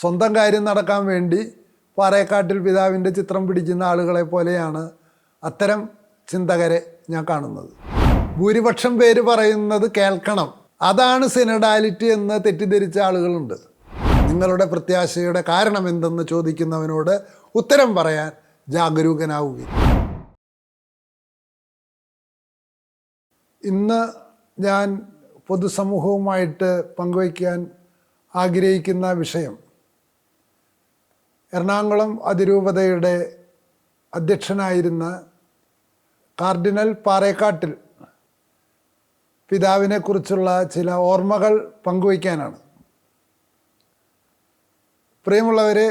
സ്വന്തം കാര്യം നടക്കാൻ വേണ്ടി പാറേക്കാട്ടിൽ പിതാവിന്റെ ചിത്രം പിടിക്കുന്ന ആളുകളെ പോലെയാണ് അത്തരം ചിന്തകരെ ഞാൻ കാണുന്നത്. ഭൂരിപക്ഷം പേര് പറയുന്നത് കേൾക്കണം. അതാണ് സിനഡാലിറ്റി എന്ന് തെറ്റിദ്ധരിച്ച ആളുകളുണ്ട്. നിങ്ങളുടെ പ്രത്യാശയുടെ കാരണം എന്തെന്ന് ചോദിക്കുന്നവനോട് ഉത്തരം പറയാൻ ജാഗരൂകനാവുകയും. ഇന്ന് ഞാൻ പൊതുസമൂഹവുമായിട്ട് പങ്കുവയ്ക്കാൻ ആഗ്രഹിക്കുന്ന വിഷയം എറണാകുളം അതിരൂപതയുടെ അധ്യക്ഷനായിരുന്ന കാർഡിനൽ പാറേക്കാട്ടിൽ പിതാവിനെക്കുറിച്ചുള്ള ചില ഓർമ്മകൾ പങ്കുവയ്ക്കാനാണ്. പ്രിയമുള്ളവരെ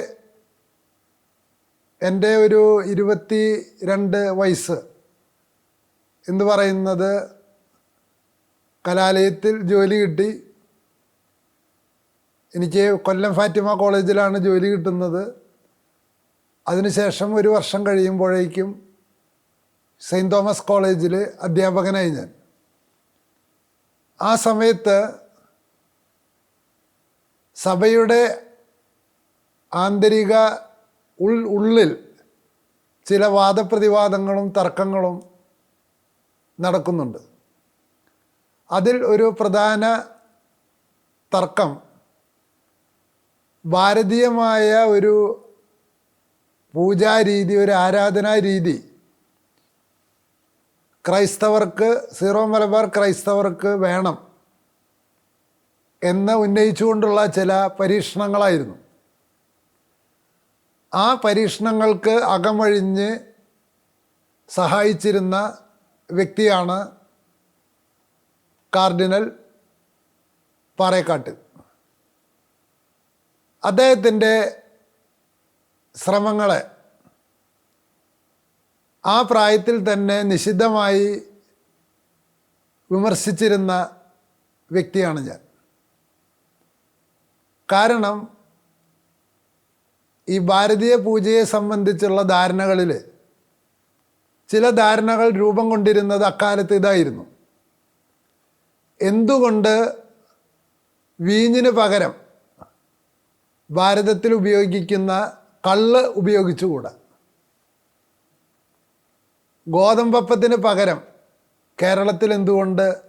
എന്റെ ഒരു ഇരുപത്തി രണ്ട് വയസ്സ് എന്ന് പറയുന്നത് കലാലയത്തിൽ ജോലി കിട്ടി. എനിക്ക് കൊല്ലം ഫാറ്റിമ കോളേജിലാണ് ജോലി കിട്ടുന്നത്. അതിനുശേഷം ഒരു വർഷം കഴിയുമ്പോഴേക്കും സെയിന്റ് തോമസ് കോളേജിൽ അധ്യാപകനായി ഞാൻ. ആ സമയത്ത് സഭയുടെ ആന്തരിക ഉൾ ഉള്ളിൽ ചില വാദപ്രതിവാദങ്ങളും തർക്കങ്ങളും നടക്കുന്നുണ്ട്. അതിൽ ഒരു പ്രധാന തർക്കം ഭാരതീയമായ ഒരു പൂജാരീതി ഒരു ആരാധനാ രീതി ക്രൈസ്തവർക്ക് സീറോ മലബാർ ക്രൈസ്തവർക്ക് വേണം എന്ന് ഉന്നയിച്ചുകൊണ്ടുള്ള ചില പരീക്ഷണങ്ങളായിരുന്നു. ആ പരീക്ഷണങ്ങൾക്ക് അകമഴിഞ്ഞ് സഹായിച്ചിരുന്ന വ്യക്തിയാണ് കാർഡിനൽ പാറേക്കാട്ട്. അദ്ദേഹത്തിന്റെ ശ്രമങ്ങളെ ആ പ്രായത്തിൽ തന്നെ നിഷിദ്ധമായി വിമർശിച്ചിരുന്ന വ്യക്തിയാണ് ഞാൻ. കാരണം ഈ ഭാരതീയ പൂജയെ സംബന്ധിച്ചുള്ള ധാരണകളിൽ ചില ധാരണകൾ രൂപം കൊണ്ടിരുന്നത് അക്കാലത്ത് ഇതായിരുന്നു. എന്തുകൊണ്ട് വീഞ്ഞിന് പകരം ഭാരതത്തിൽ ഉപയോഗിക്കുന്ന കള്ള് ഉപയോഗിച്ചുകൂടാ. ഗോതമ്പപ്പത്തിന് പകരം കേരളത്തിൽ എന്തുകൊണ്ട്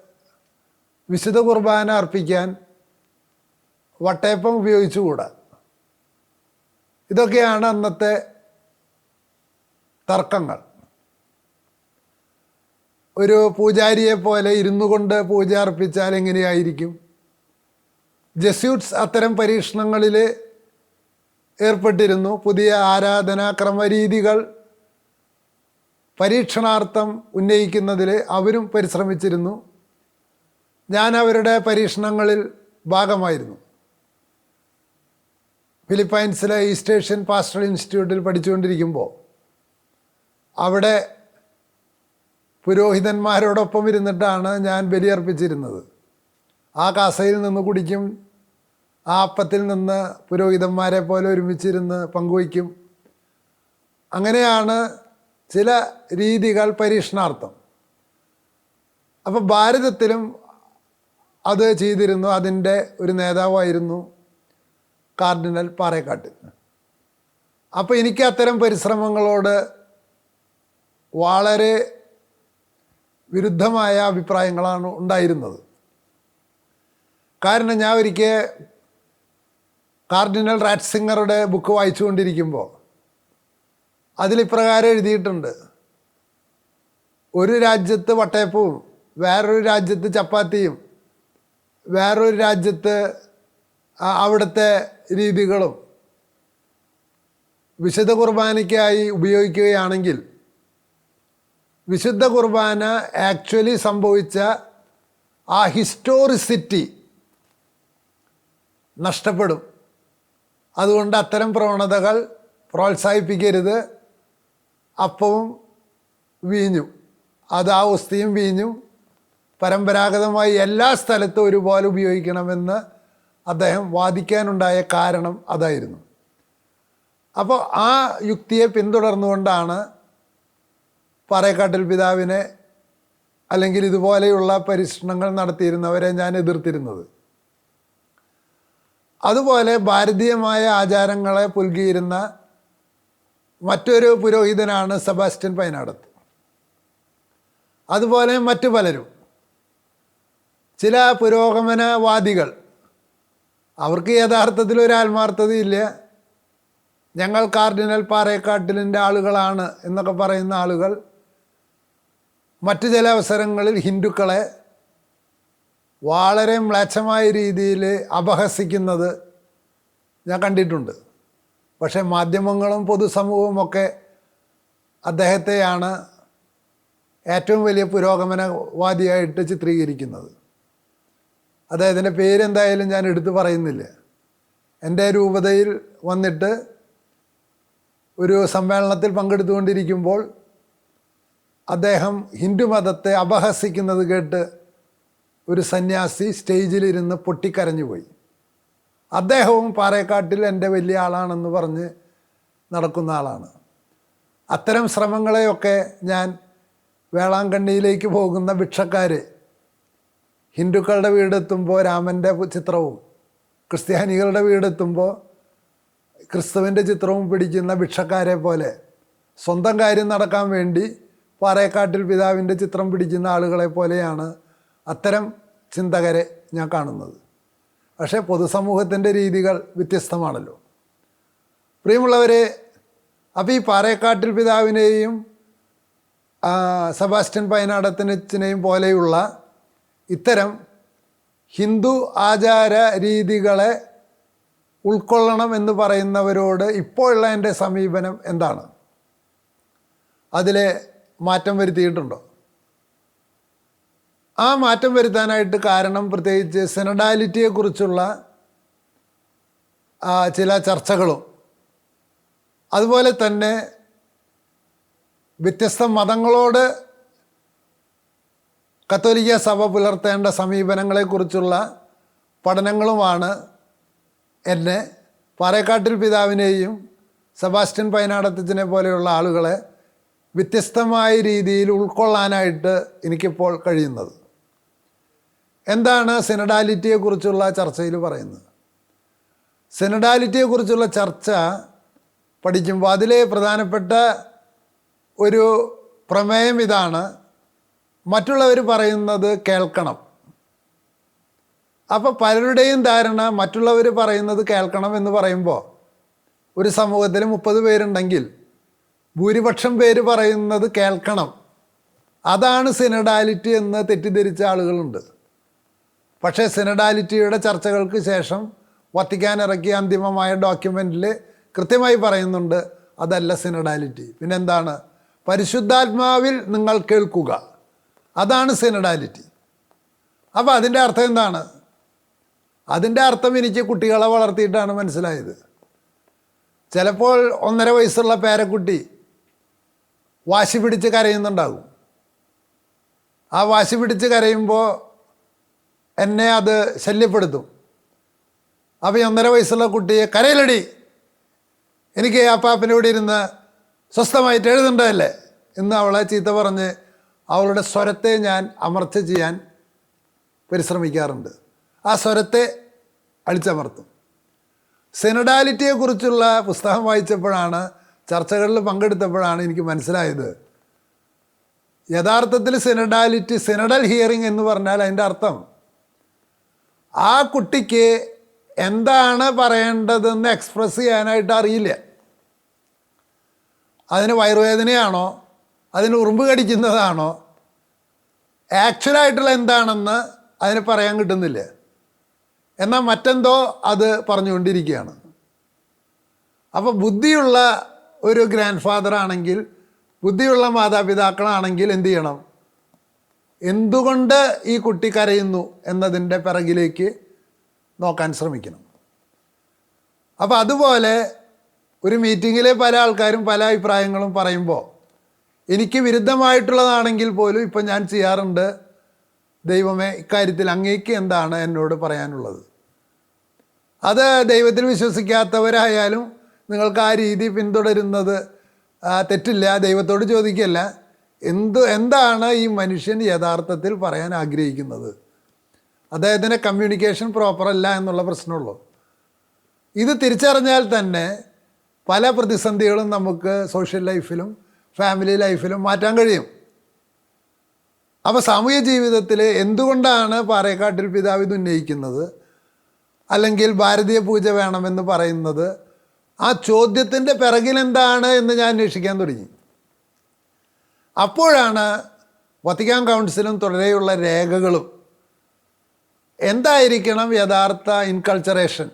വിശുദ്ധ കുർബാന അർപ്പിക്കാൻ വട്ടയപ്പം ഉപയോഗിച്ചുകൂടാ? ഇതൊക്കെയാണ് അന്നത്തെ തർക്കങ്ങൾ. ഒരു പൂജാരിയെ പോലെ ഇരുന്നു കൊണ്ട് പൂജ അർപ്പിച്ചാൽ എങ്ങനെയായിരിക്കും? ജസ്യൂട്ട്സ് അത്തരം പരീക്ഷണങ്ങളിൽ ഏർപ്പെട്ടിരുന്നു. പുതിയ ആരാധനാ ക്രമരീതികൾ പരീക്ഷണാർത്ഥം ഉന്നയിക്കുന്നതിൽ അവരും പരിശ്രമിച്ചിരുന്നു. ഞാൻ അവരുടെ പരീക്ഷണങ്ങളിൽ ഭാഗമായിരുന്നു. ഫിലിപ്പൈൻസിലെ ഈസ്റ്റ് ഏഷ്യൻ പാസ്റ്ററൽ ഇൻസ്റ്റിറ്റ്യൂട്ടിൽ പഠിച്ചുകൊണ്ടിരിക്കുമ്പോൾ അവിടെ പുരോഹിതന്മാരോടൊപ്പം ഇരുന്നിട്ടാണ് ഞാൻ ബലിയർപ്പിച്ചിരുന്നത്. ആ കാസയിൽ നിന്ന് കുടിക്കും ആ അപ്പത്തിൽ നിന്ന് പുരോഹിതന്മാരെ പോലെ ഒരുമിച്ചിരുന്ന് പങ്കുവയ്ക്കും. അങ്ങനെയാണ് ചില രീതികൾ പരീക്ഷണാർത്ഥം. അപ്പോൾ ഭാരതത്തിലും അത് ചെയ്തിരുന്നു. അതിന്റെ ഒരു നേതാവായിരുന്നു കാർഡിനൽ പാറേക്കാട്ട്. അപ്പോൾ എനിക്ക് അത്തരം പരിശ്രമങ്ങളോട് വളരെ വിരുദ്ധമായ അഭിപ്രായങ്ങളാണ് ഉണ്ടായിരുന്നത്. കാരണം ഞാൻ ഒരിക്കൽ കാർഡിനൽ റാറ്റ്സിംഗറുടെ ബുക്ക് വായിച്ചുകൊണ്ടിരിക്കുമ്പോൾ അതിലിപ്രകാരം എഴുതിയിട്ടുണ്ട്. ഒരു രാജ്യത്ത് വട്ടയപ്പവും വേറൊരു രാജ്യത്ത് ചപ്പാത്തിയും വേറൊരു രാജ്യത്ത് അവിടുത്തെ രീതികളും വിശുദ്ധ കുർബാനയ്ക്കായി ഉപയോഗിക്കുകയാണെങ്കിൽ വിശുദ്ധ കുർബാന ആക്ച്വലി സംഭവിച്ച ആ ഹിസ്റ്റോറിസിറ്റി നഷ്ടപ്പെടും. അതുകൊണ്ട് അത്തരം പ്രവണതകൾ പ്രോത്സാഹിപ്പിക്കരുത്. അപ്പവും വീഞ്ഞു. അത് ആ വസ്തിയും വീഞ്ഞും. പരമ്പരാഗതമായി എല്ലാ സ്ഥലത്തും ഒരുപോലെ ഉപയോഗിക്കണമെന്ന് അദ്ദേഹം വാദിക്കാനുണ്ടായ കാരണം അതായിരുന്നു. അപ്പോൾ ആ യുക്തിയെ പിന്തുടർന്നുകൊണ്ടാണ് പാറേക്കാട്ടിൽ പിതാവിനെ അല്ലെങ്കിൽ ഇതുപോലെയുള്ള പരീക്ഷണങ്ങൾ നടത്തിയിരുന്നവരെ ഞാൻ എതിർത്തിരുന്നത്. അതുപോലെ ഭാരതീയമായ ആചാരങ്ങളെ പുൽകിയിരുന്ന മറ്റൊരു പുരോഹിതനാണ് സെബാസ്റ്റ്യൻ പൈനാടത്ത്. അതുപോലെ മറ്റു പലരും. ചില പുരോഗമനവാദികൾ. അവർക്ക് യഥാർത്ഥത്തിൽ ഒരു ആത്മാർത്ഥതയില്ല ഞങ്ങൾ കാർഡിനൽ പാറേക്കാട്ടിലിന്റെ ആളുകളാണ് എന്നൊക്കെ പറയുന്ന ആളുകൾ മറ്റു ചില അവസരങ്ങളിൽ ഹിന്ദുക്കളെ വളരെ മ്ലേച്ഛമായ രീതിയിൽ അപഹസിക്കുന്നത് ഞാൻ കണ്ടിട്ടുണ്ട്. പക്ഷേ മാധ്യമങ്ങളും പൊതുസമൂഹവും ഒക്കെ അദ്ദേഹത്തെയാണ് ഏറ്റവും വലിയ പുരോഗമനവാദിയായിട്ട് ചിത്രീകരിക്കുന്നത്. അദ്ദേഹത്തിന്റെ പേരെന്തായാലും ഞാൻ എടുത്തു പറയുന്നില്ല. എന്റെ രൂപതയിൽ വന്നിട്ട് ഒരു സമ്മേളനത്തിൽ പങ്കെടുത്തുകൊണ്ടിരിക്കുമ്പോൾ അദ്ദേഹം ഹിന്ദു മതത്തെ അപഹസിക്കുന്നത് കേട്ട് ഒരു സന്യാസി സ്റ്റേജിലിരുന്ന് പൊട്ടിക്കരഞ്ഞു പോയി. അദ്ദേഹവും പാറേക്കാട്ടിൽ എന്റെ വലിയ ആളാണെന്ന് പറഞ്ഞ് നടക്കുന്ന ആളാണ്. അത്തരം ശ്രമങ്ങളെയൊക്കെ ഞാൻ വേളാങ്കണ്ണിയിലേക്ക് പോകുന്ന ഭിക്ഷക്കാർ ഹിന്ദുക്കളുടെ വീടെത്തുമ്പോൾ രാമന്റെ ചിത്രവും ക്രിസ്ത്യാനികളുടെ വീടെത്തുമ്പോൾ ക്രിസ്തുവിന്റെ ചിത്രവും പിടിക്കുന്ന ഭിക്ഷക്കാരെ പോലെ സ്വന്തം കാര്യം നടക്കാൻ വേണ്ടി പാറേക്കാട്ടിൽ പിതാവിന്റെ ചിത്രം പിടിക്കുന്ന ആളുകളെ പോലെയാണ് അത്തരം ചിന്തകരെ ഞാൻ കാണുന്നത്. പക്ഷേ പൊതുസമൂഹത്തിന്റെ രീതികൾ വ്യത്യസ്തമാണല്ലോ. പ്രിയമുള്ളവരെ അപ്പോൾ ഈ പാറേക്കാട്ടിൽ പിതാവിനെയും സെബാസ്റ്റ്യൻ പൈനാടത്തിനച്ചിനെയും പോലെയുള്ള ഇത്തരം ഹിന്ദു ആചാര രീതികളെ ഉൾക്കൊള്ളണം എന്ന് പറയുന്നവരോട് ഇപ്പോഴുള്ള എന്റെ സമീപനം എന്താണ്? അതിലെ മാറ്റം വരുത്തിയിട്ടുണ്ടോ? ആ മാറ്റം വരുത്താനായിട്ട് കാരണം പ്രത്യേകിച്ച് സെനഡാലിറ്റിയെക്കുറിച്ചുള്ള ചില ചർച്ചകളും. അതുപോലെ തന്നെ വ്യത്യസ്ത മതങ്ങളോട് കത്തോലിക്ക സഭ പുലർത്തേണ്ട സമീപനങ്ങളെക്കുറിച്ചുള്ള പഠനങ്ങളുമാണ് എന്നെ പാറേക്കാട്ടിൽ പിതാവിനെയും സെബാസ്റ്റ്യൻ പൈനാടത്തച്ഛനെ പോലെയുള്ള ആളുകളെ വ്യത്യസ്തമായ രീതിയിൽ ഉൾക്കൊള്ളാനായിട്ട് എനിക്കിപ്പോൾ കഴിയുന്നത്. എന്താണ് സിനഡാലിറ്റിയെക്കുറിച്ചുള്ള ചർച്ചയിൽ പറയുന്നത്? സിനഡാലിറ്റിയെക്കുറിച്ചുള്ള ചർച്ച പഠിക്കുമ്പോൾ അതിലെ പ്രധാനപ്പെട്ട ഒരു പ്രമേയം ഇതാണ്. മറ്റുള്ളവർ പറയുന്നത് കേൾക്കണം. അപ്പോൾ പലരുടെയും ധാരണ മറ്റുള്ളവർ പറയുന്നത് കേൾക്കണം എന്ന് പറയുമ്പോൾ ഒരു സമൂഹത്തിൽ മുപ്പത് പേരുണ്ടെങ്കിൽ ഭൂരിപക്ഷം പേര് പറയുന്നത് കേൾക്കണം. അതാണ് സിനഡാലിറ്റി എന്ന് തെറ്റിദ്ധരിച്ച ആളുകളുണ്ട്. പക്ഷേ സിനഡാലിറ്റിയുടെ ചർച്ചകൾക്ക് ശേഷം വത്തിക്കാൻ ഇറക്കിയ അന്തിമമായ ഡോക്യുമെന്റിൽ കൃത്യമായി പറയുന്നുണ്ട് അതല്ല സിനഡാലിറ്റി. പിന്നെന്താണ്? പരിശുദ്ധാത്മാവിൽ നിങ്ങൾ കേൾക്കുക. അതാണ് സിനഡാലിറ്റി. അപ്പോൾ അതിന്റെ അർത്ഥം എന്താണ്? അതിന്റെ അർത്ഥം എനിക്ക് കുട്ടികളെ വളർത്തിയിട്ടാണ് മനസ്സിലായത്. ചിലപ്പോൾ ഒന്നര വയസ്സുള്ള പേരക്കുട്ടി വാശി പിടിച്ച് കരയുന്നുണ്ടാകും. ആ വാശി പിടിച്ച് കരയുമ്പോൾ എന്നെ അത് ശല്യപ്പെടുത്തും. അപ്പോൾ ഈ ഒന്നര വയസ്സുള്ള കുട്ടിയെ കരയിലടി. എനിക്ക് അപ്പാപ്പിന്റെ കൂടെ ഇരുന്ന് സ്വസ്ഥമായിട്ട് എഴുതണ്ടതല്ലേ? എന്ന് അവളെ ചീത്ത പറഞ്ഞ് അവളുടെ സ്വരത്തെ ഞാൻ അമർച്ച ചെയ്യാൻ പരിശ്രമിക്കാറുണ്ട്. ആ സ്വരത്തെ അടിച്ചമർത്തും. സെനഡാലിറ്റിയെക്കുറിച്ചുള്ള പുസ്തകം വായിച്ചപ്പോഴാണ് ചർച്ചകളിൽ പങ്കെടുത്തപ്പോഴാണ് എനിക്ക് മനസ്സിലായത്. യഥാർത്ഥത്തിൽ സെനഡാലിറ്റി സെനഡൽ ഹിയറിംഗ് എന്ന് പറഞ്ഞാൽ അതിന്റെ അർത്ഥം ആ കുട്ടിക്ക് എന്താണ് പറയേണ്ടതെന്ന് എക്സ്പ്രസ് ചെയ്യാനായിട്ട് അറിയില്ല. അതിന് വയറുവേദനയാണോ? അതിന് ഉറുമ്പ് കടിക്കുന്നതാണോ? ആക്ച്വലായിട്ടുള്ള എന്താണെന്ന് അതിന് പറയാൻ കിട്ടുന്നില്ല. എന്നാൽ മറ്റെന്തോ അത് പറഞ്ഞുകൊണ്ടിരിക്കുകയാണ്. അപ്പോൾ ബുദ്ധിയുള്ള ഒരു ഗ്രാൻഡ് ഫാദർ ആണെങ്കിൽ ബുദ്ധിയുള്ള മാതാപിതാക്കളാണെങ്കിൽ എന്ത് ചെയ്യണം? എന്തുകൊണ്ട് ഈ കുട്ടി കരയുന്നു എന്നതിന്റെ പിറകിലേക്ക് നോക്കാൻ ശ്രമിക്കണം. അപ്പോൾ അതുപോലെ ഒരു മീറ്റിങ്ങിൽ പല ആൾക്കാരും പല അഭിപ്രായങ്ങളും പറയുമ്പോൾ എനിക്ക് വിരുദ്ധമായിട്ടുള്ളതാണെങ്കിൽ പോലും ഇപ്പം ഞാൻ ചെയ്യാറുണ്ട്. ദൈവമേ ഇക്കാര്യത്തിൽ അങ്ങേക്ക് എന്താണ് എന്നോട് പറയാനുള്ളത്? അത് ദൈവത്തിൽ വിശ്വസിക്കാത്തവരായാലും നിങ്ങൾക്ക് ആ രീതി പിന്തുടരുന്നത് തെറ്റില്ല ദൈവത്തോട് ചോദിക്കല്ല എന്ത് എന്താണ് ഈ മനുഷ്യൻ യഥാർത്ഥത്തിൽ പറയാൻ ആഗ്രഹിക്കുന്നത്? അദ്ദേഹത്തിന്റെ കമ്മ്യൂണിക്കേഷൻ പ്രോപ്പർ അല്ല എന്നുള്ള പ്രശ്നമുള്ളൂ. ഇത് തിരിച്ചറിഞ്ഞാൽ തന്നെ പല പ്രതിസന്ധികളും നമുക്ക് സോഷ്യൽ ലൈഫിലും ഫാമിലി ലൈഫിലും മാറ്റാൻ കഴിയും. അപ്പോൾ സാമൂഹ്യ ജീവിതത്തിൽ എന്തുകൊണ്ടാണ് പാറേക്കാട്ടിൽ പിതാവ് ഇത് ഉന്നയിക്കുന്നത്? അല്ലെങ്കിൽ ഭാരതീയ പൂജ വേണമെന്ന് പറയുന്നത്? ആ ചോദ്യത്തിന്റെ പിറകിൽ എന്താണ് എന്ന് ഞാൻ അന്വേഷിക്കാൻ തുടങ്ങി. അപ്പോഴാണ് വത്തിക്കാൻ കൗൺസിലും തുടരെയുള്ള രേഖകളും. എന്തായിരിക്കണം യഥാർത്ഥ ഇൻകൾച്ചറേഷൻ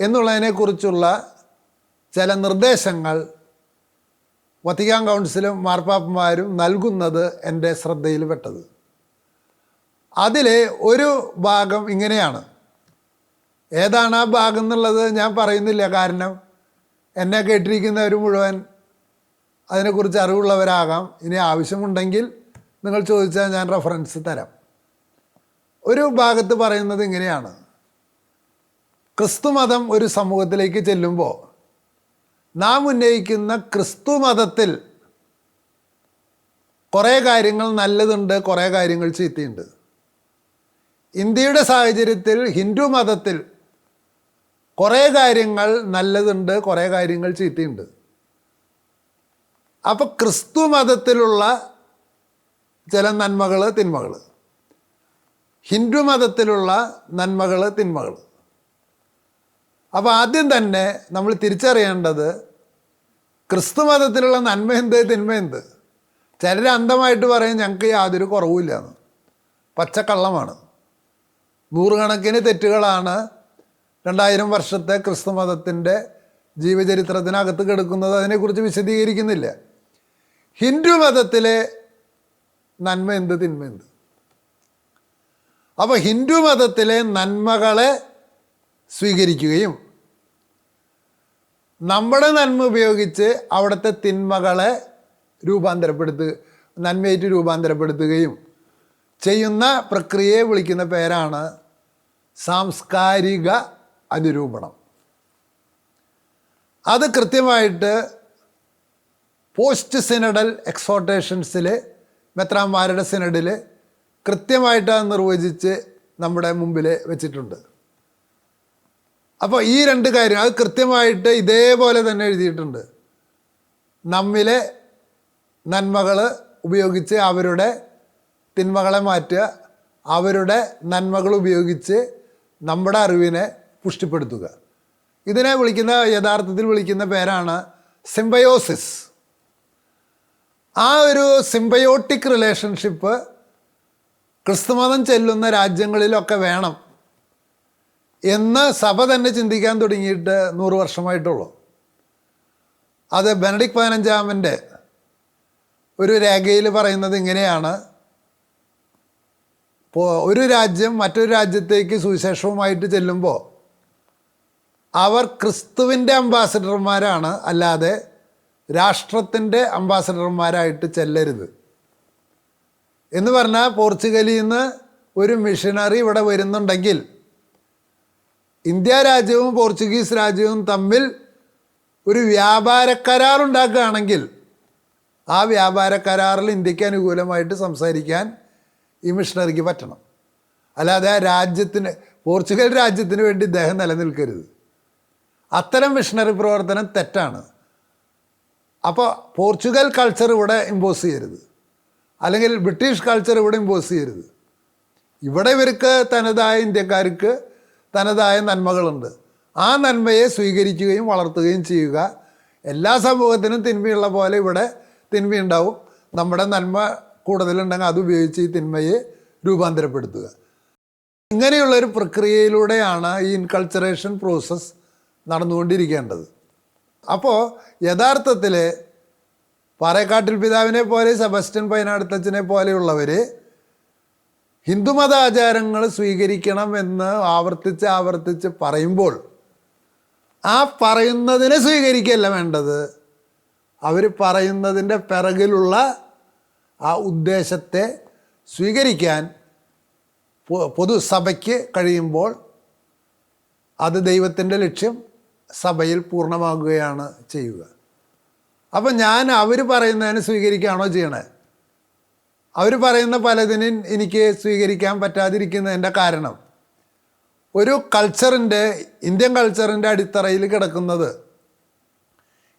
എന്നുള്ളതിനെക്കുറിച്ചുള്ള ചില നിർദ്ദേശങ്ങൾ വത്തിക്കാൻ കൗൺസിലും മാർപ്പാപ്പന്മാരും നൽകുന്നത് എന്റെ ശ്രദ്ധയിൽ പെട്ടത്. അതിലെ ഒരു ഭാഗം ഇങ്ങനെയാണ്. ഏതാണ് ആ ഭാഗം എന്നുള്ളത് ഞാൻ പറയുന്നില്ല. കാരണം എന്നെ കേട്ടിരിക്കുന്നവർ മുഴുവൻ അതിനെക്കുറിച്ച് അറിവുള്ളവരാകാം. ഇനി ആവശ്യമുണ്ടെങ്കിൽ നിങ്ങൾ ചോദിച്ചാൽ ഞാൻ റെഫറൻസ് തരാം. ഒരു ഭാഗത്ത് പറയുന്നത് ഇങ്ങനെയാണ്. ക്രിസ്തുമതം ഒരു സമൂഹത്തിലേക്ക് ചെല്ലുമ്പോൾ നാം ഉന്നയിക്കുന്ന ക്രിസ്തുമതത്തിൽ കുറേ കാര്യങ്ങൾ നല്ലതുണ്ട് കുറേ കാര്യങ്ങൾ ചീത്തയുണ്ട്. ഇന്ത്യയുടെ സാഹചര്യത്തിൽ ഹിന്ദു മതത്തിൽ കുറേ കാര്യങ്ങൾ നല്ലതുണ്ട് കുറേ കാര്യങ്ങൾ ചീത്തയുണ്ട്. അപ്പോൾ ക്രിസ്തു മതത്തിലുള്ള ചില നന്മകൾ തിന്മകൾ ഹിന്ദു മതത്തിലുള്ള നന്മകൾ തിന്മകൾ അപ്പോൾ ആദ്യം തന്നെ നമ്മൾ തിരിച്ചറിയേണ്ടത് ക്രിസ്തു മതത്തിലുള്ള നന്മ എന്ത് തിന്മ എന്ത്? ചിലർ അന്ധമായിട്ട് പറയും ഞങ്ങൾക്ക് യാതൊരു കുറവുമില്ല എന്ന് പച്ചക്കള്ളമാണ്. നൂറുകണക്കിന് തെറ്റുകളാണ് രണ്ടായിരം വർഷത്തെ ക്രിസ്തു മതത്തിന്റെ ജീവചരിത്രത്തിനകത്ത് കിടക്കുന്നത്. അതിനെക്കുറിച്ച് വിശദീകരിക്കുന്നില്ല. ഹിന്ദു മതത്തിലെ നന്മ എന്ത് തിന്മ എന്ത് അപ്പോൾ ഹിന്ദു മതത്തിലെ നന്മകളെ സ്വീകരിക്കുകയും നമ്മുടെ നന്മ ഉപയോഗിച്ച് അവിടുത്തെ തിന്മകളെ രൂപാന്തരപ്പെടുത്തുക നന്മയായിട്ട് രൂപാന്തരപ്പെടുത്തുകയും ചെയ്യുന്ന പ്രക്രിയയെ വിളിക്കുന്ന പേരാണ് സാംസ്കാരിക അനുരൂപണം അത് കൃത്യമായിട്ട് പോസ്റ്റ് സിനഡൽ എക്സോട്ടേഷൻസിൽ മെത്രാന്മാരുടെ സിനഡിൽ കൃത്യമായിട്ട് നിർവചിച്ച് നമ്മുടെ മുമ്പിൽ വെച്ചിട്ടുണ്ട്. അപ്പോൾ ഈ രണ്ട് കാര്യം അത് കൃത്യമായിട്ട് ഇതേപോലെ തന്നെ എഴുതിയിട്ടുണ്ട്. നമ്മിലെ നന്മകൾ ഉപയോഗിച്ച് അവരുടെ തിന്മകളെ മാറ്റുക അവരുടെ നന്മകൾ ഉപയോഗിച്ച് നമ്മുടെ അറിവിനെ പുഷ്ടിപ്പെടുത്തുക. ഇതിനെ വിളിക്കുന്ന യഥാർത്ഥത്തിൽ വിളിക്കുന്ന പേരാണ് സിംബയോസിസ്. ആ ഒരു സിംബയോട്ടിക് റിലേഷൻഷിപ്പ് ക്രിസ്തുമതം ചെല്ലുന്ന രാജ്യങ്ങളിലൊക്കെ വേണം എന്ന് സഭ തന്നെ ചിന്തിക്കാൻ തുടങ്ങിയിട്ട് നൂറ് വർഷമായിട്ടുള്ളൂ. അത് ബെനഡിക് പതിനഞ്ചാമന്റെ ഒരു രേഖയിൽ പറയുന്നത് ഇങ്ങനെയാണ്. ഒരു രാജ്യം മറ്റൊരു രാജ്യത്തേക്ക് സുവിശേഷവുമായിട്ട് ചെല്ലുമ്പോൾ അവർ ക്രിസ്തുവിന്റെ അംബാസഡർമാരാണ് അല്ലാതെ രാഷ്ട്രത്തിന്റെ അംബാസഡർമാരായിട്ട് ചെല്ലരുത്. എന്ന് പറഞ്ഞാൽ പോർച്ചുഗലിൽ നിന്ന് ഒരു മിഷനറി ഇവിടെ വരുന്നുണ്ടെങ്കിൽ ഇന്ത്യ രാജ്യവും പോർച്ചുഗീസ് രാജ്യവും തമ്മിൽ ഒരു വ്യാപാര കരാർ ഉണ്ടാക്കുകയാണെങ്കിൽ ആ വ്യാപാര കരാറിൽ ഇന്ത്യയ്ക്ക് അനുകൂലമായിട്ട് സംസാരിക്കാൻ ഈ മിഷണറിക്ക് പറ്റണം. അല്ലാതെ ആ രാജ്യത്തിന് പോർച്ചുഗൽ രാജ്യത്തിന് വേണ്ടി ഇദ്ദേഹം നിലനിൽക്കരുത്. അത്തരം മിഷണറി പ്രവർത്തനം തെറ്റാണ്. അപ്പോൾ പോർച്ചുഗൽ കൾച്ചർ ഇവിടെ ഇമ്പോസ് ചെയ്യരുത്. അല്ലെങ്കിൽ ബ്രിട്ടീഷ് കൾച്ചർ ഇവിടെ ഇമ്പോസ് ചെയ്യരുത്. ഇവിടെ ഇവർക്ക് തനതായ ഇന്ത്യക്കാർക്ക് തനതായ നന്മകളുണ്ട്. ആ നന്മയെ സ്വീകരിക്കുകയും വളർത്തുകയും ചെയ്യുക. എല്ലാ സമൂഹത്തിനും തിന്മയുള്ള പോലെ ഇവിടെ തിന്മയുണ്ടാവും നമ്മുടെ നന്മ കൂടുതലുണ്ടെങ്കിൽ അത് ഉപയോഗിച്ച് ഈ തിന്മയെ രൂപാന്തരപ്പെടുത്തുക. ഇങ്ങനെയുള്ളൊരു പ്രക്രിയയിലൂടെയാണ് ഈ ഇൻകൾച്ചറേഷൻ പ്രോസസ്സ് നടന്നുകൊണ്ടിരിക്കേണ്ടത്. അപ്പോൾ യഥാർത്ഥത്തിൽ പാറേക്കാട്ടിൽ പിതാവിനെ പോലെ സെബസ്റ്റ്യൻ പൈനാടുത്തച്ഛനെ പോലെയുള്ളവർ ഹിന്ദുമത ആചാരങ്ങൾ സ്വീകരിക്കണം എന്ന് ആവർത്തിച്ച് ആവർത്തിച്ച് പറയുമ്പോൾ ആ പറയുന്നതിനെ സ്വീകരിക്കുകയല്ല വേണ്ടത്. അവർ പറയുന്നതിന്റെ പിറകിലുള്ള ആ ഉദ്ദേശത്തെ സ്വീകരിക്കാൻ പൊതുസഭയ്ക്ക് കഴിയുമ്പോൾ അത് ദൈവത്തിന്റെ ലക്ഷ്യം സഭയിൽ പൂർണമാകുകയാണ് ചെയ്യുക. അപ്പം ഞാൻ അവർ പറയുന്നതിന് സ്വീകരിക്കുകയാണോ ചെയ്യണേ? അവർ പറയുന്ന പലതിനും എനിക്ക് സ്വീകരിക്കാൻ പറ്റാതിരിക്കുന്നതിന്റെ കാരണം. ഒരു കൾച്ചറിന്റെ ഇന്ത്യൻ കൾച്ചറിന്റെ അടിത്തറയിൽ കിടക്കുന്നത്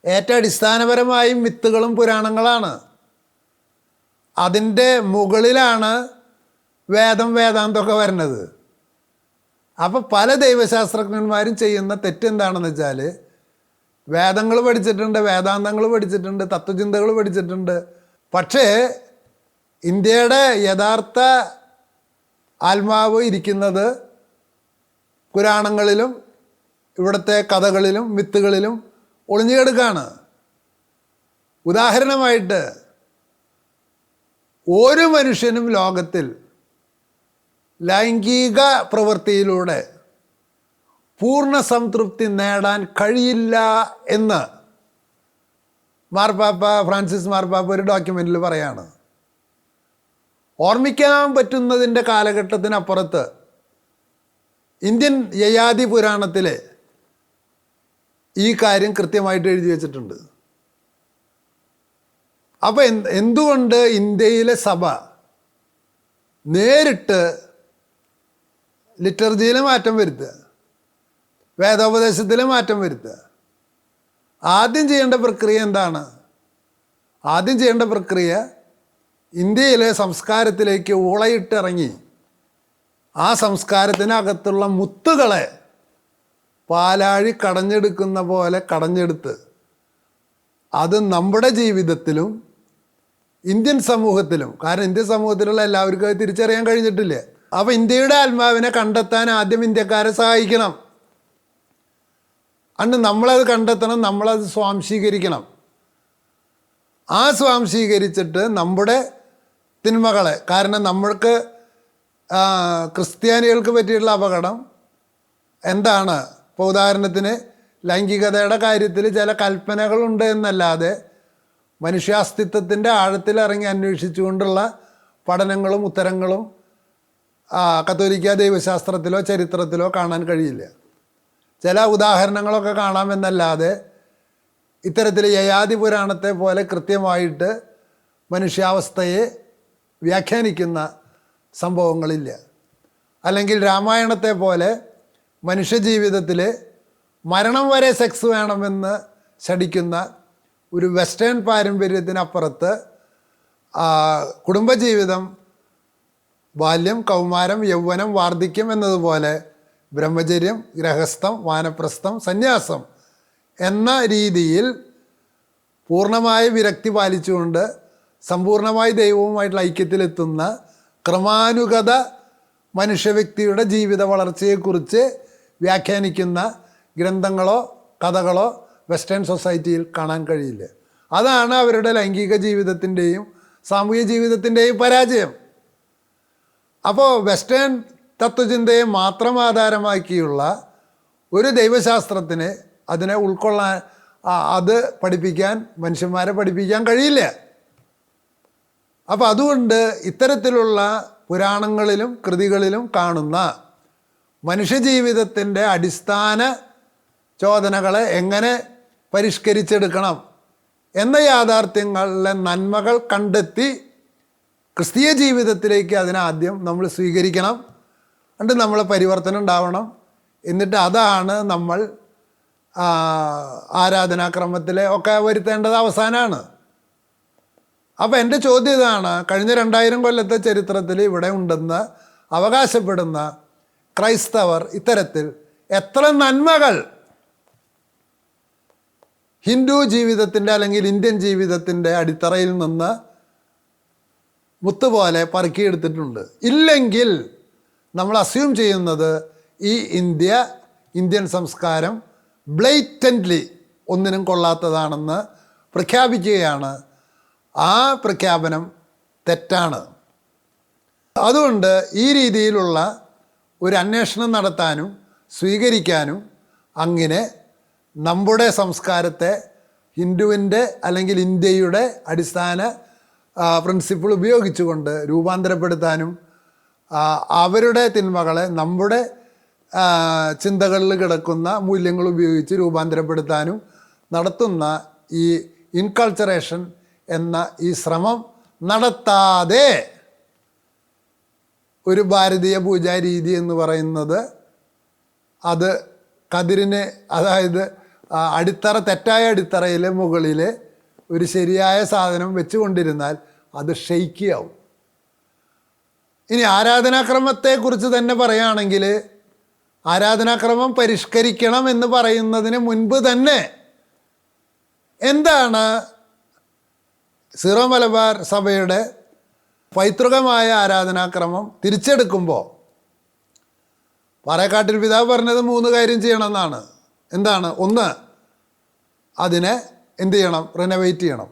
ഏറ്റവും അടിസ്ഥാനപരമായി മിത്തുകളും പുരാണങ്ങളാണ്. അതിന്റെ മുകളിലാണ് വേദം വേദാന്തമൊക്കെ വരുന്നത്. അപ്പോൾ പല ദൈവശാസ്ത്രജ്ഞന്മാരും ചെയ്യുന്ന തെറ്റെന്താണെന്ന് വെച്ചാൽ വേദങ്ങൾ പഠിച്ചിട്ടുണ്ട് വേദാന്തങ്ങൾ പഠിച്ചിട്ടുണ്ട് തത്വചിന്തകൾ പഠിച്ചിട്ടുണ്ട്. പക്ഷേ ഇന്ത്യയുടെ യഥാർത്ഥ ആത്മാവ് ഇരിക്കുന്നത് പുരാണങ്ങളിലും ഇവിടുത്തെ കഥകളിലും വിത്തുകളിലും ഒളിഞ്ഞുകിടക്കാണ്. ഉദാഹരണമായിട്ട് ഒരു മനുഷ്യനും ലോകത്തിൽ ലൈംഗിക പ്രവൃത്തിയിലൂടെ പൂർണ സംതൃപ്തി നേടാൻ കഴിയില്ല എന്ന് മാർപ്പാപ്പ ഫ്രാൻസിസ് മാർപ്പാപ്പ ഒരു ഡോക്യുമെന്റിൽ പറയാണ്. ഓർമ്മിക്കാൻ പറ്റുന്നതിന്റെ കാലഘട്ടത്തിനപ്പുറത്ത് ഇന്ത്യൻ യയാതി പുരാണത്തിൽ ഈ കാര്യം കൃത്യമായിട്ട് എഴുതി വച്ചിട്ടുണ്ട്. അപ്പോൾ എന്ത് എന്തുകൊണ്ട് ഇന്ത്യയിലെ സഭ നേരിട്ട് ലിറ്റർജിയിൽ മാറ്റം വരുത്തുക. വേദോപദേശത്തിൽ മാറ്റം വരുത്തുക. ആദ്യം ചെയ്യേണ്ട പ്രക്രിയ എന്താണ്? ആദ്യം ചെയ്യേണ്ട പ്രക്രിയ ഇന്ത്യയിലെ സംസ്കാരത്തിലേക്ക് ഊളയിട്ടിറങ്ങി ആ സംസ്കാരത്തിനകത്തുള്ള മുത്തുകളെ പാലാഴി കടഞ്ഞെടുക്കുന്ന പോലെ കടഞ്ഞെടുത്ത് അത് നമ്മുടെ ജീവിതത്തിലും ഇന്ത്യൻ സമൂഹത്തിലും കാരണം ഇന്ത്യൻ സമൂഹത്തിലുള്ള എല്ലാവർക്കും അത് തിരിച്ചറിയാൻ കഴിഞ്ഞിട്ടില്ല? അപ്പോൾ ഇന്ത്യയുടെ ആത്മാവിനെ കണ്ടെത്താൻ ആദ്യം ഇന്ത്യക്കാരെ സഹായിക്കണം. അന്ന് നമ്മളത് കണ്ടെത്തണം നമ്മളത് സ്വാംശീകരിക്കണം. ആ സ്വാംശീകരിച്ചിട്ട് നമ്മുടെ തിന്മകളെ കാരണം നമ്മൾക്ക് ക്രിസ്ത്യാനികൾക്ക് പറ്റിയിട്ടുള്ള അപകടം എന്താണ്? ഇപ്പോൾ ഉദാഹരണത്തിന് ലൈംഗികതയുടെ കാര്യത്തിൽ ചില കൽപ്പനകളുണ്ട് എന്നല്ലാതെ മനുഷ്യാസ്തിത്വത്തിന്റെ ആഴത്തിലിറങ്ങി അന്വേഷിച്ചുകൊണ്ടുള്ള പഠനങ്ങളും ഉത്തരങ്ങളും കത്തോലിക്ക ദൈവശാസ്ത്രത്തിലോ ചരിത്രത്തിലോ കാണാൻ കഴിയില്ല. ചില ഉദാഹരണങ്ങളൊക്കെ കാണാമെന്നല്ലാതെ ഇത്തരത്തിൽ യയാതി പുരാണത്തെ പോലെ കൃത്യമായിട്ട് മനുഷ്യാവസ്ഥയെ വ്യാഖ്യാനിക്കുന്ന സംഭവങ്ങളില്ല. അല്ലെങ്കിൽ രാമായണത്തെ പോലെ മനുഷ്യജീവിതത്തിൽ മരണം വരെ സെക്സ് വേണമെന്ന് ശടിക്കുന്ന ഒരു വെസ്റ്റേൺ പാരമ്പര്യത്തിനപ്പുറത്ത് കുടുംബജീവിതം ബാല്യം കൗമാരം യൗവനം വാർദ്ധക്യം എന്നതുപോലെ ബ്രഹ്മചര്യം ഗ്രഹസ്ഥം വാനപ്രസ്ഥം സന്യാസം എന്ന രീതിയിൽ പൂർണമായ വിരക്തി പാലിച്ചുകൊണ്ട് സമ്പൂർണമായി ദൈവവുമായിട്ടുള്ള ഐക്യത്തിലെത്തുന്ന ക്രമാനുഗത മനുഷ്യവ്യക്തിയുടെ ജീവിത വളർച്ചയെക്കുറിച്ച് വ്യാഖ്യാനിക്കുന്ന ഗ്രന്ഥങ്ങളോ കഥകളോ വെസ്റ്റേൺ സൊസൈറ്റിയിൽ കാണാൻ കഴിയില്ല. അതാണ് അവരുടെ ലൈംഗിക ജീവിതത്തിന്റെയും സാമൂഹ്യ ജീവിതത്തിന്റെയും പരാജയം. അപ്പോൾ വെസ്റ്റേൺ തത്വചിന്തയെ മാത്രം ആധാരമാക്കിയുള്ള ഒരു ദൈവശാസ്ത്രത്തിന് അതിനെ ഉൾക്കൊള്ളാൻ അത് പഠിപ്പിക്കാൻ മനുഷ്യന്മാരെ പഠിപ്പിക്കാൻ കഴിയില്ല. അപ്പോൾ അതുകൊണ്ട് ഇത്തരത്തിലുള്ള പുരാണങ്ങളിലും കൃതികളിലും കാണുന്ന മനുഷ്യജീവിതത്തിന്റെ അടിസ്ഥാന ചോദനകളെ എങ്ങനെ പരിഷ്കരിച്ചെടുക്കണം എന്ന യാഥാർത്ഥ്യങ്ങളിലെ നന്മകൾ കണ്ടെത്തി ക്രിസ്തീയ ജീവിതത്തിലേക്ക് അതിനാദ്യം നമ്മൾ സ്വീകരിക്കണം. എന്നിട്ട് നമ്മൾ പരിവർത്തനം ഉണ്ടാവണം. എന്നിട്ട് അതാണ് നമ്മൾ ആരാധനാക്രമത്തിലെ ഒക്കെ വരുത്തേണ്ടത് അവസാനമാണ് അപ്പോൾ എന്റെ ചോദ്യം ഇതാണ് കഴിഞ്ഞ രണ്ടായിരം കൊല്ലത്തെ ചരിത്രത്തിൽ ഇവിടെ ഉണ്ടെന്ന് അവകാശപ്പെടുന്ന ക്രൈസ്തവർ ഇത്തരത്തിൽ എത്ര നന്മകൾ? ഹിന്ദു ജീവിതത്തിന്റെ അല്ലെങ്കിൽ ഇന്ത്യൻ ജീവിതത്തിന്റെ അടിത്തറയിൽ നിന്ന് മുത്തുപോലെ പറക്കിയെടുത്തിട്ടുണ്ട്. ഇല്ലെങ്കിൽ നമ്മൾ അസ്യൂം ചെയ്യുന്നത് ഈ ഇന്ത്യ ഇന്ത്യൻ സംസ്കാരം ബ്ലൈറ്റന്റ്ലി ഒന്നിനും കൊള്ളാത്തതാണെന്ന് പ്രഖ്യാപിക്കുകയാണ്. ആ പ്രഖ്യാപനം തെറ്റാണ്. അതുകൊണ്ട് ഈ രീതിയിലുള്ള ഒരു അന്വേഷണം നടത്താനും സ്വീകരിക്കാനും അങ്ങനെ നമ്മുടെ സംസ്കാരത്തെ ഹിന്ദുവിന്റെ അല്ലെങ്കിൽ ഇന്ത്യയുടെ അടിസ്ഥാന പ്രിൻസിപ്പിൾ ഉപയോഗിച്ചുകൊണ്ട് രൂപാന്തരപ്പെടുത്താനും അവരുടെ തിന്മകളെ നമ്മുടെ ചിന്തകളിൽ കിടക്കുന്ന മൂല്യങ്ങൾ ഉപയോഗിച്ച് രൂപാന്തരപ്പെടുത്താനും നടത്തുന്ന ഈ ഇൻകൾച്ചറേഷൻ എന്ന ഈ ശ്രമം നടത്താതെ ഒരു ഭാരതീയ പൂജാരീതി എന്ന് പറയുന്നത് അത് കതിരിന് അതായത് അടിത്തറ തെറ്റായ അടിത്തറയിലെ മുകളിൽ ഒരു ശരിയായ സാധനം വെച്ചുകൊണ്ടിരുന്നാൽ അത് ഷെയ്ക്കിയാവും ഇനി ആരാധനാക്രമത്തെക്കുറിച്ച് തന്നെ പറയുകയാണെങ്കിൽ ആരാധനാക്രമം പരിഷ്കരിക്കണം എന്ന് പറയുന്നതിന് മുൻപ് തന്നെ എന്താണ് സീറോ മലബാർ സഭയുടെ പൈതൃകമായ ആരാധനാക്രമം തിരിച്ചെടുക്കുമ്പോൾ? പാറേക്കാട്ടിൽ പിതാവ് പറഞ്ഞത് മൂന്ന് കാര്യം ചെയ്യണമെന്നാണ്. എന്താണ്? ഒന്ന് അതിനെ എന്ത് ചെയ്യണം? റിനോവേറ്റ് ചെയ്യണം.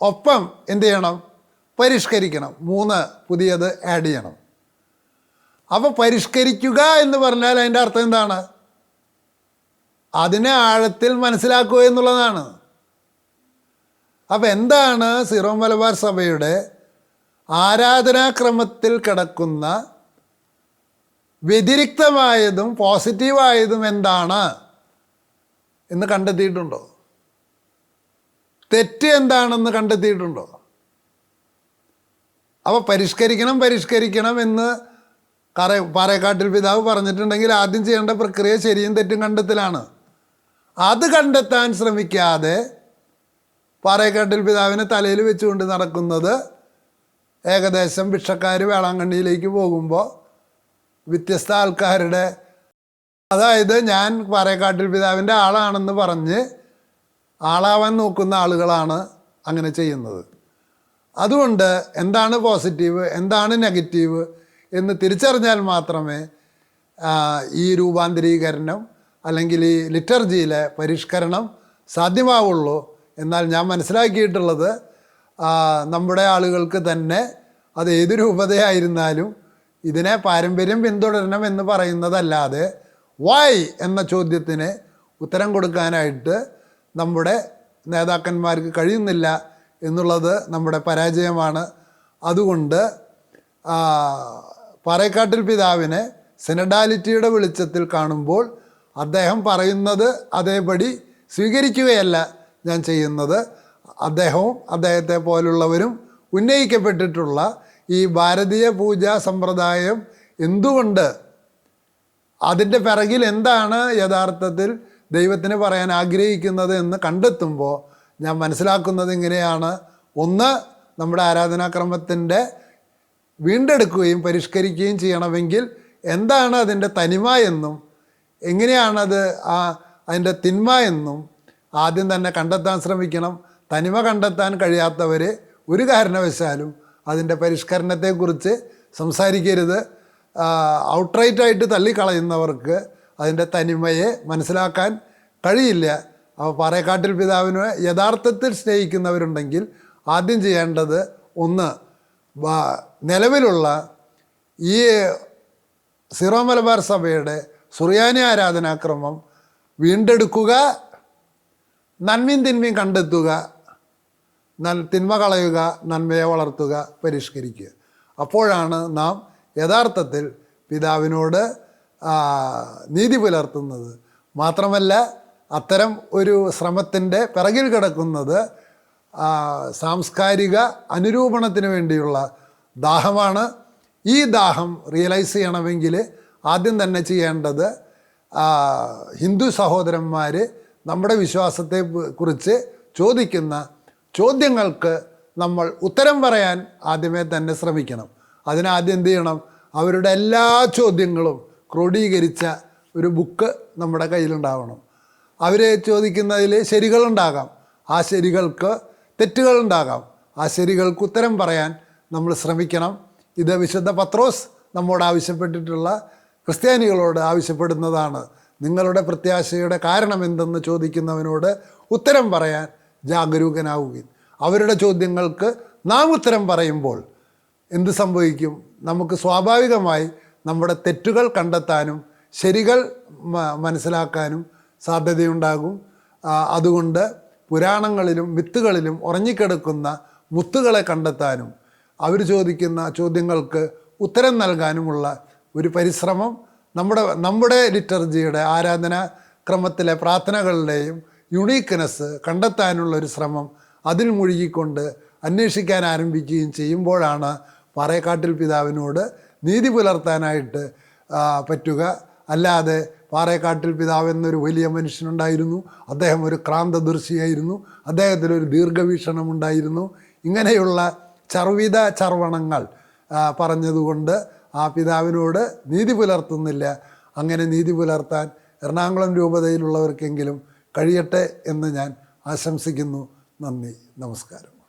ഒപ്പം എന്ത് ചെയ്യണം? പരിഷ്കരിക്കണം. മൂന്ന് പുതിയത് ആഡ് ചെയ്യണം. അപ്പോൾ പരിഷ്കരിക്കുക എന്ന് പറഞ്ഞാൽ അതിന്റെ അർത്ഥം എന്താണ്? അതിനെ ആഴത്തിൽ മനസ്സിലാക്കുക എന്നുള്ളതാണ്. അപ്പോൾ എന്താണ് സിറോ മലബാർ സഭയുടെ ആരാധനാക്രമത്തിൽ കിടക്കുന്ന വ്യതിരിക്തമായതും പോസിറ്റീവായതും എന്താണ് എന്ന് കണ്ടെത്തിയിട്ടുണ്ടോ? തെറ്റ് എന്താണെന്ന് കണ്ടെത്തിയിട്ടുണ്ടോ? അപ്പോൾ പരിഷ്കരിക്കണം പരിഷ്കരിക്കണം എന്ന് കറ പാറേക്കാട്ടിൽ പിതാവ് പറഞ്ഞിട്ടുണ്ടെങ്കിൽ ആദ്യം ചെയ്യേണ്ട പ്രക്രിയ ശരിയും തെറ്റും കണ്ടെത്തലാണ്. അത് കണ്ടെത്താൻ ശ്രമിക്കാതെ പാറേക്കാട്ടിൽ പിതാവിനെ തലയിൽ വെച്ചുകൊണ്ട് നടക്കുന്നത് ഏകദേശം ഭിക്ഷക്കാർ വേളാങ്കണ്ണിയിലേക്ക് പോകുമ്പോൾ വ്യത്യസ്ത ആൾക്കാരുടെ അതായത് ഞാൻ പാറേക്കാട്ടിൽ പിതാവിന്റെ ആളാണെന്ന് പറഞ്ഞ് ആളാവാൻ നോക്കുന്ന ആളുകളാണ് അങ്ങനെ ചെയ്യുന്നത്. അതുകൊണ്ട് എന്താണ് പോസിറ്റീവ് എന്താണ് നെഗറ്റീവ് എന്ന് തിരിച്ചറിഞ്ഞാൽ മാത്രമേ ഈ രൂപാന്തരീകരണം അല്ലെങ്കിൽ ഈ ലിറ്റർജിയിലെ പരിഷ്കരണം സാധ്യമാവുള്ളൂ എന്നാൽ ഞാൻ മനസ്സിലാക്കിയിട്ടുള്ളത് നമ്മുടെ ആളുകൾക്ക് തന്നെ അത് ഏത് രൂപതയായിരുന്നാലും ഇതിനെ പാരമ്പര്യം പിന്തുടരണം എന്ന് പറയുന്നതല്ലാതെ വായ് എന്ന ചോദ്യത്തിന് ഉത്തരം കൊടുക്കാനായിട്ട് നമ്മുടെ നേതാക്കന്മാർക്ക് കഴിയുന്നില്ല എന്നുള്ളത് നമ്മുടെ പരാജയമാണ്. അതുകൊണ്ട് പാറേക്കാട്ടിൽ പിതാവിനെ സെനഡാലിറ്റിയുടെ വെളിച്ചത്തിൽ കാണുമ്പോൾ അദ്ദേഹം പറയുന്നത് അതേപടി സ്വീകരിക്കുകയല്ല ഞാൻ ചെയ്യുന്നത്. അദ്ദേഹവും അദ്ദേഹത്തെ പോലുള്ളവരും ഉന്നയിക്കപ്പെട്ടിട്ടുള്ള ഈ ഭാരതീയ പൂജാ സമ്പ്രദായം എന്തുകൊണ്ട്? അതിന്റെ പിറകിൽ എന്താണ് യഥാർത്ഥത്തിൽ ദൈവത്തിന് പറയാൻ ആഗ്രഹിക്കുന്നത് എന്ന് കണ്ടെത്തുമ്പോൾ ഞാൻ മനസ്സിലാക്കുന്നത് ഇങ്ങനെയാണ്. ഒന്ന് നമ്മുടെ ആരാധനാക്രമത്തിന്റെ വീണ്ടെടുക്കുകയും പരിഷ്കരിക്കുകയും ചെയ്യണമെങ്കിൽ എന്താണ് അതിന്റെ തനിമ എന്നും എങ്ങനെയാണത് ആ അതിന്റെ തിന്മ എന്നും ആദ്യം തന്നെ കണ്ടെത്താൻ ശ്രമിക്കണം. തനിമ കണ്ടെത്താൻ കഴിയാത്തവർ ഒരു കാരണവശാലും അതിന്റെ പരിഷ്കരണത്തെക്കുറിച്ച് സംസാരിക്കരുത്. ഔട്ട്റൈറ്റായിട്ട് തള്ളിക്കളയുന്നവർക്ക് അതിന്റെ തനിമയെ മനസ്സിലാക്കാൻ കഴിയില്ല. അപ്പോൾ പാറേക്കാട്ടിൽ പിതാവിനെ യഥാർത്ഥത്തിൽ സ്നേഹിക്കുന്നവരുണ്ടെങ്കിൽ ആദ്യം ചെയ്യേണ്ടത് ഒന്ന് നിലവിലുള്ള ഈ സിറോ മലബാർ സഭയുടെ സുറിയാനി ആരാധനാക്രമം വീണ്ടെടുക്കുക നന്മയും തിന്മയും കണ്ടെത്തുക തിന്മ കളയുക നന്മയെ വളർത്തുക പരിഷ്കരിക്കുക. അപ്പോഴാണ് നാം യഥാർത്ഥത്തിൽ പിതാവിനോട് നീതി പുലർത്തുന്നത്. മാത്രമല്ല അത്തരം ഒരു ശ്രമത്തിന്റെ പിറകിൽ കിടക്കുന്നത് സാംസ്കാരിക അനുരൂപണത്തിന് വേണ്ടിയുള്ള ദാഹമാണ്. ഈ ദാഹം റിയലൈസ് ചെയ്യണമെങ്കിൽ ആദ്യം തന്നെ ചെയ്യേണ്ടത് ഹിന്ദു സഹോദരന്മാർ നമ്മുടെ വിശ്വാസത്തെ കുറിച്ച് ചോദിക്കുന്ന ചോദ്യങ്ങൾക്ക് നമ്മൾ ഉത്തരം പറയാൻ ആദ്യമേ തന്നെ ശ്രമിക്കണം. അതിനാദ്യം എന്ത് ചെയ്യണം? അവരുടെ എല്ലാ ചോദ്യങ്ങളും ക്രോഡീകരിച്ച ഒരു ബുക്ക് നമ്മുടെ കയ്യിലുണ്ടാവണം. അവരെ ചോദിക്കുന്നതിൽ ശരികളുണ്ടാകാം. ആ ശരികൾക്ക് തെറ്റുകളുണ്ടാകാം. ആ ശരികൾക്ക് ഉത്തരം പറയാൻ നമ്മൾ ശ്രമിക്കണം. ഇത് വിശുദ്ധ പത്രോസ് നമ്മോട് ആവശ്യപ്പെട്ടിട്ടുള്ള ക്രിസ്ത്യാനികളോട് ആവശ്യപ്പെടുന്നതാണ്. നിങ്ങളുടെ പ്രത്യാശയുടെ കാരണം എന്തെന്ന് ചോദിക്കുന്നവനോട് ഉത്തരം പറയാൻ ജാഗരൂകനാവുകയും അവരുടെ ചോദ്യങ്ങൾക്ക് നാം ഉത്തരം പറയുമ്പോൾ എന്ത് സംഭവിക്കും? നമുക്ക് സ്വാഭാവികമായി നമ്മുടെ തെറ്റുകൾ കണ്ടെത്താനും ശരികൾ മനസ്സിലാക്കാനും സാധ്യതയുണ്ടാകും. അതുകൊണ്ട് പുരാണങ്ങളിലും വിത്തുകളിലും ഉറങ്ങിക്കിടക്കുന്ന മുത്തുകളെ കണ്ടെത്താനും അവർ ചോദിക്കുന്ന ചോദ്യങ്ങൾക്ക് ഉത്തരം നൽകാനുമുള്ള ഒരു പരിശ്രമം നമ്മുടെ നമ്മുടെ ലിറ്റർജിയുടെ ആരാധനാ ക്രമത്തിലെ പ്രാർത്ഥനകളുടെയും യുണീക്ക്നെസ് കണ്ടെത്താനുള്ള ഒരു ശ്രമം അതിൽ മുഴുകിക്കൊണ്ട് അന്വേഷിക്കാൻ ആരംഭിക്കുകയും ചെയ്യുമ്പോഴാണ് പാറേക്കാട്ടിൽ പിതാവിനോട് നീതി പുലർത്താനായിട്ട് പറ്റുക. അല്ലാതെ പാറേക്കാട്ടിൽ പിതാവ് എന്നൊരു വലിയ മനുഷ്യനുണ്ടായിരുന്നു. അദ്ദേഹം ഒരു ക്രാന്തദൃശിയായിരുന്നു അദ്ദേഹത്തിന് ഒരു ദീർഘവീക്ഷണമുണ്ടായിരുന്നു. ഇങ്ങനെയുള്ള ചർവിത ചർവണങ്ങൾ പറഞ്ഞതുകൊണ്ട് ആ പിതാവിനോട് നീതി പുലർത്തുന്നില്ല. അങ്ങനെ നീതി പുലർത്താൻ എറണാകുളം രൂപതയിലുള്ളവർക്കെങ്കിലും കഴിയട്ടെ എന്ന് ഞാൻ ആശംസിക്കുന്നു. നന്ദി. നമസ്കാരം.